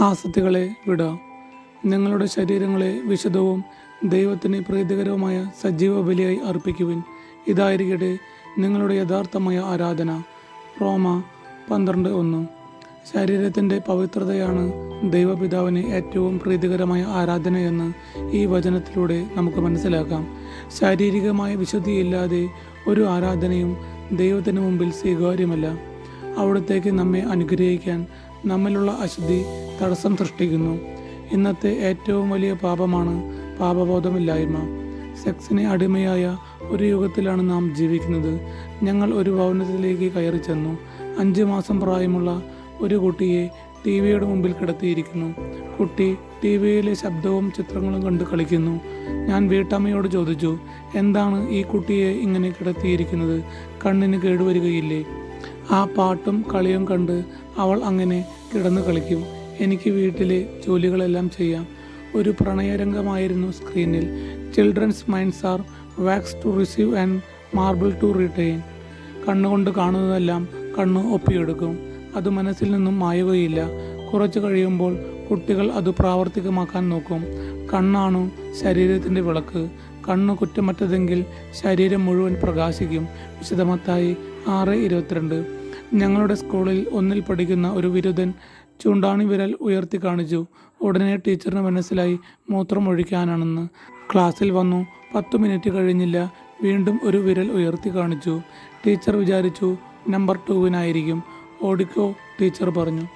ആസക്തികളെ വിടാം. നിങ്ങളുടെ ശരീരങ്ങളെ വിശദവും ദൈവത്തിന് പ്രീതികരവുമായ സജീവ ബലിയായി അർപ്പിക്കുവിൻ. ഇതായിരിക്കട്ടെ നിങ്ങളുടെ യഥാർത്ഥമായ ആരാധന. റോമ പന്ത്രണ്ട് ഒന്ന്. ശരീരത്തിന്റെ പവിത്രതയാണ് ദൈവപിതാവിന് ഏറ്റവും പ്രീതികരമായ ആരാധനയെന്ന് ഈ വചനത്തിലൂടെ നമുക്ക് മനസ്സിലാക്കാം. ശാരീരികമായ വിശുദ്ധിയില്ലാതെ ഒരു ആരാധനയും ദൈവത്തിന് മുമ്പിൽ സ്വീകാര്യമല്ല. അവിടത്തേക്ക് നമ്മെ അനുഗ്രഹിക്കാൻ നമ്മിലുള്ള അശുദ്ധി തടസ്സം സൃഷ്ടിക്കുന്നു. ഇന്നത്തെ ഏറ്റവും വലിയ പാപമാണ് പാപബോധമില്ലായ്മ. സെക്സിന് അടിമയായ ഒരു യുഗത്തിലാണ് നാം ജീവിക്കുന്നത്. ഞങ്ങൾ ഒരു ഭവനത്തിലേക്ക് കയറി ചെന്നു. അഞ്ച് മാസം പ്രായമുള്ള ഒരു കുട്ടിയെ ടി വിയുടെ മുമ്പിൽ കിടത്തിയിരിക്കുന്നു. കുട്ടി ടി വിയിലെ ശബ്ദവും ചിത്രങ്ങളും കണ്ട് കളിക്കുന്നു. ഞാൻ വീട്ടമ്മയോട് ചോദിച്ചു എന്താണ് ഈ കുട്ടിയെ ഇങ്ങനെ കിടത്തിയിരിക്കുന്നത്? കണ്ണിന് കേടുവരികയില്ലേ? ആ പാട്ടും കളിയും കണ്ട് അവൾ അങ്ങനെ കിടന്നു കളിക്കും. എനിക്ക് വീട്ടിലെ ജോലികളെല്ലാം ചെയ്യാം. ഒരു പ്രണയരംഗമായിരുന്നു സ്ക്രീനിൽ. Children's minds are wax to receive and marble to retain. കണ്ണുകൊണ്ട് കാണുന്നതെല്ലാം കണ്ണ് ഒപ്പിയെടുക്കും. അത് മനസ്സിൽ നിന്നും മായുകയില്ല. കുറച്ച് കഴിയുമ്പോൾ കുട്ടികൾ അത് പ്രാവർത്തികമാക്കാൻ നോക്കും. കണ്ണാണ് ശരീരത്തിന്റെ വിളക്ക്. കണ്ണ് കുറ്റമറ്റതെങ്കിൽ ശരീരം മുഴുവൻ പ്രകാശിക്കും. വിശദമത്തായി ആറ് ഇരുപത്തിരണ്ട്. ഞങ്ങളുടെ സ്കൂളിൽ ഒന്നിൽ പഠിക്കുന്ന ഒരു വിരുദ്ധൻ ചൂണ്ടാണി വിരൽ ഉയർത്തി കാണിച്ചു. ഉടനെ ടീച്ചറിന് മനസ്സിലായി മൂത്രം ഒഴിക്കാനാണെന്ന്. ക്ലാസ്സിൽ വന്നു. പത്ത് മിനിറ്റ് കഴിഞ്ഞില്ല. വീണ്ടും ഒരു വിരൽ ഉയർത്തി കാണിച്ചു. ടീച്ചർ വിചാരിച്ചു നമ്പർ ടൂവിനായിരിക്കും. ഓടിക്കോ ടീച്ചർ പറഞ്ഞു.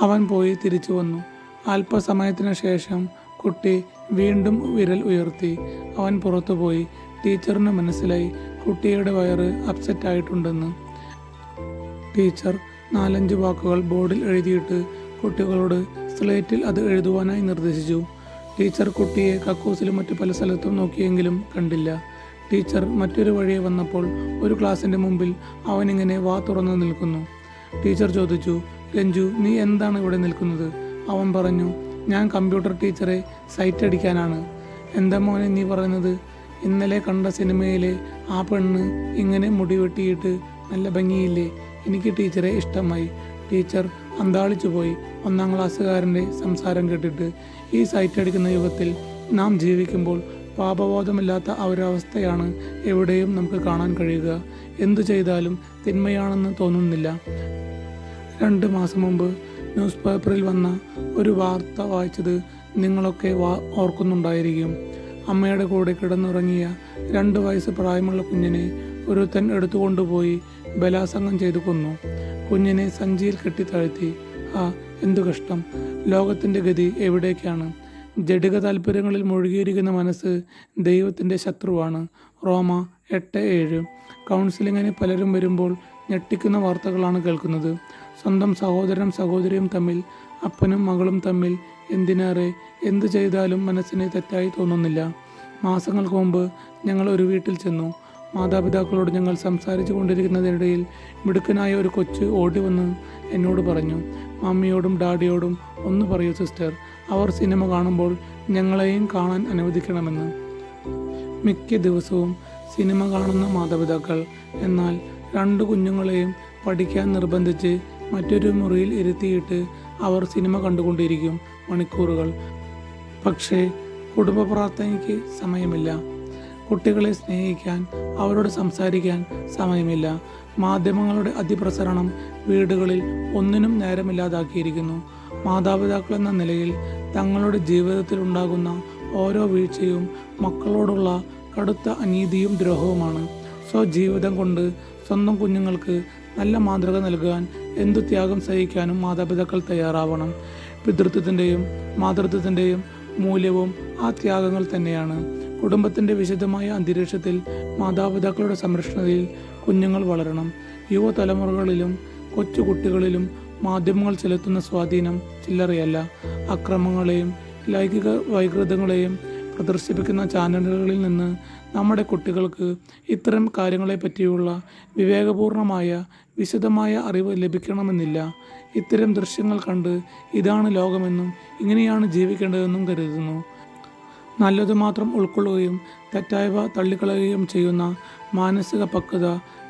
അവൻ പോയി തിരിച്ചു വന്നു. അല്പസമയത്തിന് ശേഷം കുട്ടി വീണ്ടും വിരൽ ഉയർത്തി. അവൻ പുറത്തുപോയി ടീച്ചറിന് മനസ്സിലായി കുട്ടിയുടെ വയറ് അപ്സെറ്റ് ആയിട്ടുണ്ടെന്ന് ടീച്ചർ നാലഞ്ച് വാക്കുകൾ ബോർഡിൽ എഴുതിയിട്ട് കുട്ടികളോട് സ്ലേറ്റിൽ അത് എഴുതുവാനായി നിർദ്ദേശിച്ചു. ടീച്ചർ കുട്ടിയെ കക്കൂസിലും മറ്റു പല സ്ഥലത്തും നോക്കിയെങ്കിലും കണ്ടില്ല. ടീച്ചർ മറ്റൊരു വഴിയെ വന്നപ്പോൾ ഒരു ക്ലാസ്സിന്റെ മുമ്പിൽ അവനിങ്ങനെ വാ തുറന്നു നിൽക്കുന്നു. ടീച്ചർ ചോദിച്ചു രഞ്ജു നീ എന്താണ് ഇവിടെ നിൽക്കുന്നത്? അവൻ പറഞ്ഞു ഞാൻ കമ്പ്യൂട്ടർ ടീച്ചറെ സൈറ്റ് അടിക്കാനാണ്. എന്താ മോനെ നീ പറയുന്നത്? ഇന്നലെ കണ്ട സിനിമയിലെ ആ പെണ്ണ് ഇങ്ങനെ മുടി വെട്ടിയിട്ട് നല്ല ഭംഗിയില്ലേ? എനിക്ക് ടീച്ചറെ ഇഷ്ടമായി. ടീച്ചർ അന്താളിച്ചു പോയി. ഒന്നാം ക്ലാസ്സുകാരന്റെ സംസാരം കേട്ടിട്ട് ഈ സൈറ്റ് അടിക്കുന്ന യുഗത്തിൽ നാം ജീവിക്കുമ്പോൾ പാപബോധമില്ലാത്ത ആ ഒരു അവസ്ഥയാണ് എവിടെയും നമുക്ക് കാണാൻ കഴിയുക. എന്തു ചെയ്താലും തിന്മയാണെന്ന് തോന്നുന്നില്ല. രണ്ട് മാസം മുമ്പ് ന്യൂസ് പേപ്പറിൽ വന്ന ഒരു വാർത്ത വായിച്ചത് നിങ്ങളൊക്കെ ഓർക്കുന്നുണ്ടായിരിക്കും. അമ്മയുടെ കൂടെ കിടന്നുറങ്ങിയ രണ്ട് വയസ്സ് പ്രായമുള്ള കുഞ്ഞിനെ ഒരുത്തൻ എടുത്തുകൊണ്ടുപോയി. ബലാസംഗം ചെയ്തു കൊന്നു. കുഞ്ഞിനെ സഞ്ചിയിൽ കെട്ടിത്താഴ്ത്തി ആ എന്തു കഷ്ടം. ലോകത്തിന്റെ ഗതി എവിടേക്കാണ്? ജഡിക താല്പര്യങ്ങളിൽ മുഴുകിയിരിക്കുന്ന മനസ്സ് ദൈവത്തിന്റെ ശത്രുവാണ്. റോമ എട്ട് ഏഴ്. കൗൺസിലിങ്ങിന് പലരും വരുമ്പോൾ ഞെട്ടിക്കുന്ന വാർത്തകളാണ് കേൾക്കുന്നത്. സ്വന്തം സഹോദരനും സഹോദരിയും തമ്മിൽ അപ്പനും മകളും തമ്മിൽ എന്തിനേറെ എന്തു ചെയ്താലും മനസ്സിനെ തെറ്റായി തോന്നുന്നില്ല. മാസങ്ങൾക്ക് മുമ്പ് ഞങ്ങൾ ഒരു വീട്ടിൽ ചെന്നു. മാതാപിതാക്കളോട് ഞങ്ങൾ സംസാരിച്ചു കൊണ്ടിരിക്കുന്നതിനിടയിൽ മിടുക്കനായ ഒരു കൊച്ച് ഓടി വന്ന് എന്നോട് പറഞ്ഞു മമ്മിയോടും ഡാഡിയോടും ഒന്ന് പറയൂ സിസ്റ്റർ. അവർ സിനിമ കാണുമ്പോൾ ഞങ്ങളെയും കാണാൻ അനുവദിക്കണമെന്ന്. മിക്ക ദിവസവും സിനിമ കാണുന്ന മാതാപിതാക്കൾ എന്നാൽ രണ്ട് കുഞ്ഞുങ്ങളെയും പഠിക്കാൻ നിർബന്ധിച്ച് മറ്റൊരു മുറിയിൽ ഇരുത്തിയിട്ട് അവർ സിനിമ കണ്ടുകൊണ്ടിരിക്കും മണിക്കൂറുകൾ. പക്ഷേ കുടുംബ പ്രാർത്ഥനയ്ക്ക് സമയമില്ല. കുട്ടികളെ സ്നേഹിക്കാൻ അവരോട് സംസാരിക്കാൻ സമയമില്ല. മാധ്യമങ്ങളുടെ അതിപ്രസരണം വീടുകളിൽ ഒന്നിനും നേരമില്ലാതാക്കിയിരിക്കുന്നു. മാതാപിതാക്കൾ എന്ന നിലയിൽ തങ്ങളുടെ ജീവിതത്തിൽ ഉണ്ടാകുന്ന ഓരോ വീഴ്ചയും മക്കളോടുള്ള കടുത്ത അനീതിയും ദ്രോഹവുമാണ്. സ്വജീവിതം കൊണ്ട് സ്വന്തം കുഞ്ഞുങ്ങൾക്ക് നല്ല മാതൃക നൽകാൻ എന്തു ത്യാഗം സഹിക്കാനും മാതാപിതാക്കൾ തയ്യാറാവണം. പിതൃത്വത്തിന്റെയും മാതൃത്വത്തിന്റെയും മൂല്യവും ആ ത്യാഗങ്ങൾ തന്നെയാണ്. കുടുംബത്തിന്റെ വിശുദ്ധമായ അന്തരീക്ഷത്തിൽ മാതാപിതാക്കളുടെ സംരക്ഷണതയിൽ കുഞ്ഞുങ്ങൾ വളരണം. യുവതലമുറകളിലും കൊച്ചുകുട്ടികളിലും മാധ്യമങ്ങൾ ചെലുത്തുന്ന സ്വാധീനം ചില്ലറയല്ല. അക്രമങ്ങളെയും ലൈംഗിക വൈകൃതങ്ങളെയും പ്രദർശിപ്പിക്കുന്ന ചാനലുകളിൽ നിന്ന് നമ്മുടെ കുട്ടികൾക്ക് ഇത്തരം കാര്യങ്ങളെ പറ്റിയുള്ള വിവേകപൂർണമായ വിശദമായ അറിവ് ലഭിക്കണമെന്നില്ല. ഇത്തരം ദൃശ്യങ്ങൾ കണ്ട് ഇതാണ് ലോകമെന്നും ഇങ്ങനെയാണ് ജീവിക്കേണ്ടതെന്നും കരുതുന്നു. നല്ലത് മാത്രം ഉൾക്കൊള്ളുകയും തെറ്റായവ തള്ളിക്കളയുകയും ചെയ്യുന്ന മാനസിക പക്വത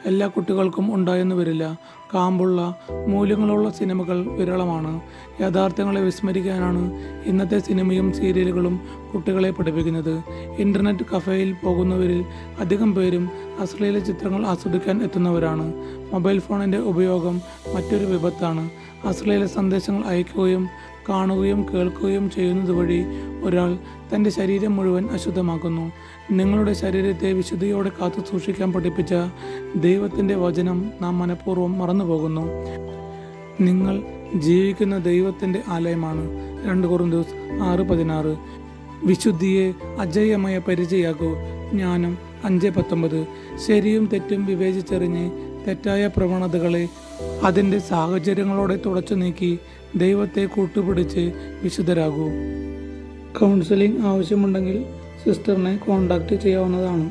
എല്ലാ കുട്ടികൾക്കും ഉണ്ടായെന്ന് വരില്ല. കാമ്പുള്ള മൂല്യങ്ങളുള്ള സിനിമകൾ വിരളമാണ്. യാഥാർത്ഥ്യങ്ങളെ വിസ്മരിക്കാനാണ് ഇന്നത്തെ സിനിമയും സീരിയലുകളും കുട്ടികളെ പഠിപ്പിക്കുന്നത്. ഇന്റർനെറ്റ് കഫേയിൽ പോകുന്നവരിൽ അധികം പേരും അശ്ലീല ചിത്രങ്ങൾ ആസ്വദിക്കാൻ എത്തുന്നവരാണ്. മൊബൈൽ ഫോണിന്റെ ഉപയോഗം മറ്റൊരു വിപത്താണ്. അശ്ലീല സന്ദേശങ്ങൾ അയക്കുകയും കാണുകയും കേൾക്കുകയും ചെയ്യുന്നത് വഴി ഒരാൾ തന്റെ ശരീരം മുഴുവൻ അശുദ്ധമാക്കുന്നു. നിങ്ങളുടെ ശരീരത്തെ വിശുദ്ധിയോടെ കാത്തു സൂക്ഷിക്കാൻ പഠിപ്പിച്ച ദൈവത്തിന്റെ വചനം നാം മനഃപൂർവം മറന്നുപോകുന്നു. നിങ്ങൾ ജീവിക്കുന്ന ദൈവത്തിന്റെ ആലയമാണ്. രണ്ട് കുറുന്തോസ് ആറ് പതിനാറ്. വിശുദ്ധിയെ അജയ്യമായ പരിചയാകൂ ജ്ഞാനം അഞ്ച് പത്തൊമ്പത്. ശരിയും തെറ്റും വിവേചിച്ചെറിഞ്ഞ് തെറ്റായ പ്രവണതകളെ അതിന്റെ സാഹചര്യങ്ങളോടെ തുടച്ചു നീക്കി ദൈവത്തെ കൂട്ടുപിടിച്ച് വിശുദ്ധരാകൂ. കൗൺസിലിംഗ് ആവശ്യമുണ്ടെങ്കിൽ സിസ്റ്ററിനെ കോൺടാക്റ്റ് ചെയ്യാവുന്നതാണ്.